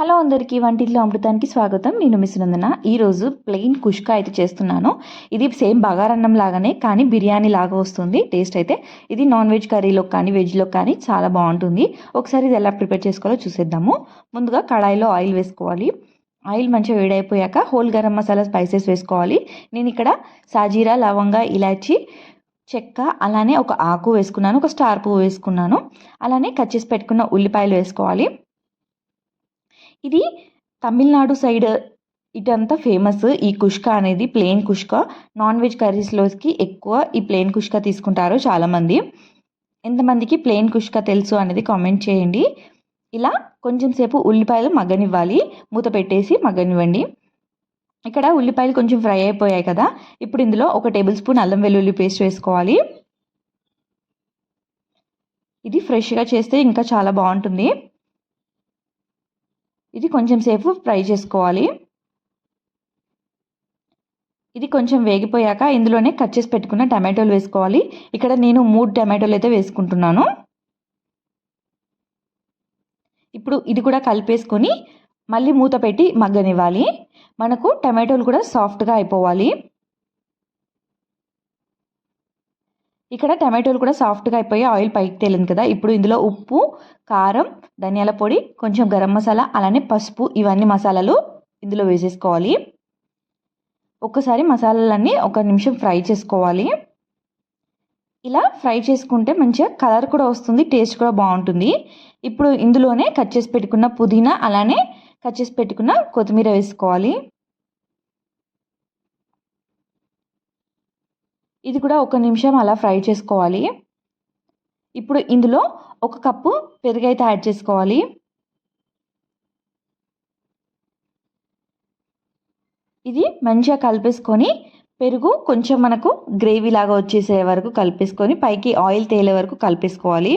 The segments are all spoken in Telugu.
హలో అందరికీ వంటిల్లో అమృతానికి స్వాగతం. నేను మిస్ నందన. ఈరోజు ప్లెయిన్ కుష్కా అయితే చేస్తున్నాను. ఇది సేమ్ బగారన్నం లాగానే కానీ బిర్యానీ లాగా వస్తుంది. టేస్ట్ అయితే ఇది నాన్ వెజ్ కర్రీలో కానీ వెజ్లో కానీ చాలా బాగుంటుంది. ఒకసారి ఇది ఎలా ప్రిపేర్ చేసుకోవాలో చూసేద్దాము. ముందుగా కడాయిలో ఆయిల్ వేసుకోవాలి. ఆయిల్ మంచిగా వేడైపోయాక హోల్ గరం మసాలా స్పైసెస్ వేసుకోవాలి. నేను ఇక్కడ సాజీరా లవంగా ఇలాచి చెక్క అలానే ఒక ఆకు వేసుకున్నాను. ఒక స్టార్ పువ్వు వేసుకున్నాను. అలానే కచ్చేసి పెట్టుకున్న ఉల్లిపాయలు వేసుకోవాలి. ఇది తమిళనాడు సైడ్ ఇటంతా ఫేమస్ ఈ కుష్కా అనేది ప్లెయిన్ కుష్కా. నాన్ వెజ్ కర్రీస్లోకి ఎక్కువ ఈ ప్లెయిన్ కుష్కా తీసుకుంటారు చాలామంది. ఎంతమందికి ప్లెయిన్ కుష్కా తెలుసు అనేది కామెంట్ చేయండి. ఇలా కొంచెం సేపు ఉల్లిపాయలు మగ్గనివ్వాలి. మూత పెట్టేసి మగ్గనివ్వండి. ఇక్కడ ఉల్లిపాయలు కొంచెం ఫ్రై అయిపోయాయి కదా. ఇప్పుడు ఇందులో ఒక టేబుల్ స్పూన్ అల్లం వెల్లుల్లి పేస్ట్ వేసుకోవాలి. ఇది ఫ్రెష్గా చేస్తే ఇంకా చాలా బాగుంటుంది. ఇది కొంచెం సేపు ఫ్రై చేసుకోవాలి. ఇది కొంచెం వేగిపోయాక ఇందులోనే కట్ చేసి పెట్టుకున్న టమాటోలు వేసుకోవాలి. ఇక్కడ నేను మూడు టమాటోలు అయితే వేసుకుంటున్నాను. ఇప్పుడు ఇది కూడా కలిపేసుకొని మళ్ళీ మూత పెట్టి మగ్గనివ్వాలి. మనకు టమాటోలు కూడా సాఫ్ట్గా అయిపోవాలి. ఇక్కడ టమాటోలు కూడా సాఫ్ట్గా అయిపోయి ఆయిల్ పైకి తేలింది కదా. ఇప్పుడు ఇందులో ఉప్పు కారం ధనియాల పొడి కొంచెం గరం మసాలా అలానే పసుపు ఇవన్నీ మసాలాలు ఇందులో వేసేసుకోవాలి. ఒక్కసారి మసాలాలన్నీ ఒక నిమిషం ఫ్రై చేసుకోవాలి. ఇలా ఫ్రై చేసుకుంటే మంచిగా కలర్ కూడా వస్తుంది టేస్ట్ కూడా బాగుంటుంది. ఇప్పుడు ఇందులోనే కట్ చేసి పెట్టుకున్న పుదీనా అలానే కట్ చేసి పెట్టుకున్న కొత్తిమీర వేసుకోవాలి. ఇది కూడా ఒక నిమిషం అలా ఫ్రై చేసుకోవాలి. ఇప్పుడు ఇందులో ఒక కప్పు పెరుగు అయితే యాడ్ చేసుకోవాలి. ఇది మంచిగా కలిపేసుకొని పెరుగు కొంచెం మనకు గ్రేవీ లాగా వచ్చేసే వరకు కలిపేసుకొని పైకి ఆయిల్ తేలే వరకు కలిపేసుకోవాలి.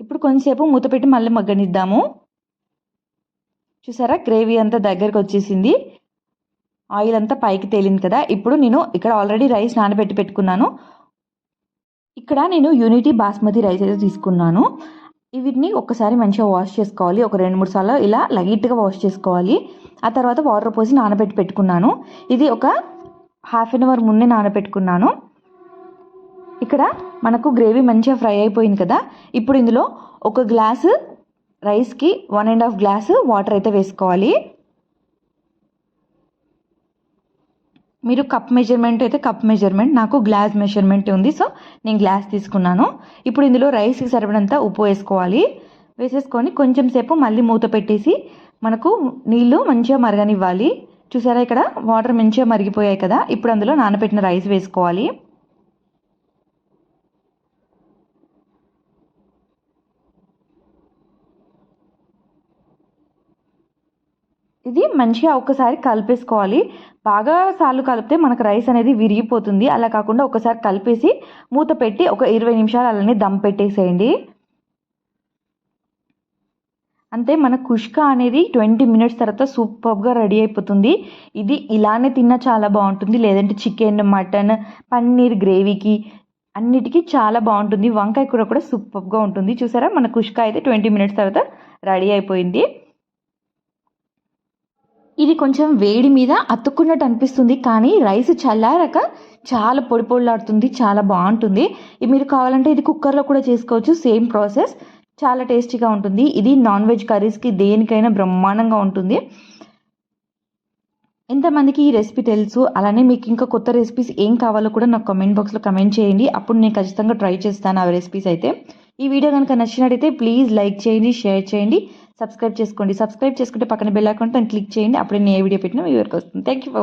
ఇప్పుడు కొంచెంసేపు మూత పెట్టి మళ్ళీ మగ్గనిద్దాము. చూసారా? గ్రేవీ అంతా దగ్గరకు వచ్చేసింది. ఆయిల్ అంతా పైకి తేలింది కదా ఇప్పుడు నేను ఇక్కడ ఆల్రెడీ రైస్ నానబెట్టి పెట్టుకున్నాను. ఇక్కడ నేను యూనిటీ బాస్మతి రైస్ అయితే తీసుకున్నాను. వీటిని ఒక్కసారి మంచిగా వాష్ చేసుకోవాలి. ఒక రెండు మూడు సార్లు ఇలా లైట్గా వాష్ చేసుకోవాలి. ఆ తర్వాత వాటర్ పోసి నానబెట్టి పెట్టుకున్నాను. ఇది ఒక హాఫ్ అన్ అవర్ ముందే నానబెట్టుకున్నాను. ఇక్కడ మనకు గ్రేవీ మంచిగా ఫ్రై అయిపోయింది కదా ఇప్పుడు ఇందులో ఒక గ్లాసు రైస్కి one and half glass water అయితే వేసుకోవాలి. మీరు కప్ మెజర్మెంట్ అయితే కప్ మెజర్మెంట్ నాకు గ్లాస్ మెజర్మెంట్ ఉంది. సో నేను గ్లాస్ తీసుకున్నాను. ఇప్పుడు ఇందులో రైస్కి సరిపడంత ఉప్పు వేసుకోవాలి. వేసేసుకొని కొంచెం సేపు మళ్ళీ మూత పెట్టేసి మనకు నీళ్ళు మంచిగా మరగనివ్వాలి. చూసారా ఇక్కడ వాటర్ మంచిగా మరిగిపోయాయి కదా? ఇప్పుడు అందులో నానబెట్టిన రైస్ వేసుకోవాలి. ఇది మంచిగా ఒక్కసారి కలిపేసుకోవాలి. బాగా సార్లు కలిపితే మనకు రైస్ అనేది విరిగిపోతుంది. అలా కాకుండా ఒకసారి కలిపేసి మూత పెట్టి ఒక ఇరవై నిమిషాలు అలానే దమ్ పెట్టేసేయండి. అంతే మన కుష్క అనేది ట్వంటీ మినిట్స్ తర్వాత సూపర్గా రెడీ అయిపోతుంది. ఇది ఇలానే తిన్నా చాలా బాగుంటుంది. లేదంటే చికెన్ మటన్ పన్నీర్ గ్రేవీకి అన్నిటికీ చాలా బాగుంటుంది. వంకాయ కూర కూడా సూపర్గా ఉంటుంది. చూసారా? మన కుష్క అయితే ట్వంటీ మినిట్స్ తర్వాత రెడీ అయిపోయింది. ఇది కొంచెం వేడి మీద అతుక్కున్నట్టు అనిపిస్తుంది కానీ రైస్ చల్లారక చాలా పొడి పొడిలాడుతుంది చాలా బాగుంటుంది. మీరు కావాలంటే ఇది కుక్కర్లో కూడా చేసుకోవచ్చు సేమ్ ప్రాసెస్. చాలా టేస్టీగా ఉంటుంది. ఇది నాన్ వెజ్ కర్రీస్కి దేనికైనా బ్రహ్మాండంగా ఉంటుంది. ఎంతమందికి ఈ రెసిపీ తెలుసు? అలానే మీకు ఇంకా కొత్త రెసిపీస్ ఏం కావాలో కూడా నాకు కమెంట్ బాక్స్లో కమెంట్ చేయండి. అప్పుడు నేను ఖచ్చితంగా ట్రై చేస్తాను ఆ రెసిపీస్ అయితే. ఈ వీడియో కనుక నచ్చినట్టయితే ప్లీజ్ లైక్ చేయండి షేర్ చేయండి. సబ్స్క్రైబ్ చేసుకోండి. సబ్స్క్రైబ్ చేసుకుంటే పక్కన బెల్ అకౌంట్ క్లిక్ చేయండి. అప్పుడే నేను ఏ వీడియో పెట్టినా మీ వరకు వస్తుంది. Thank you for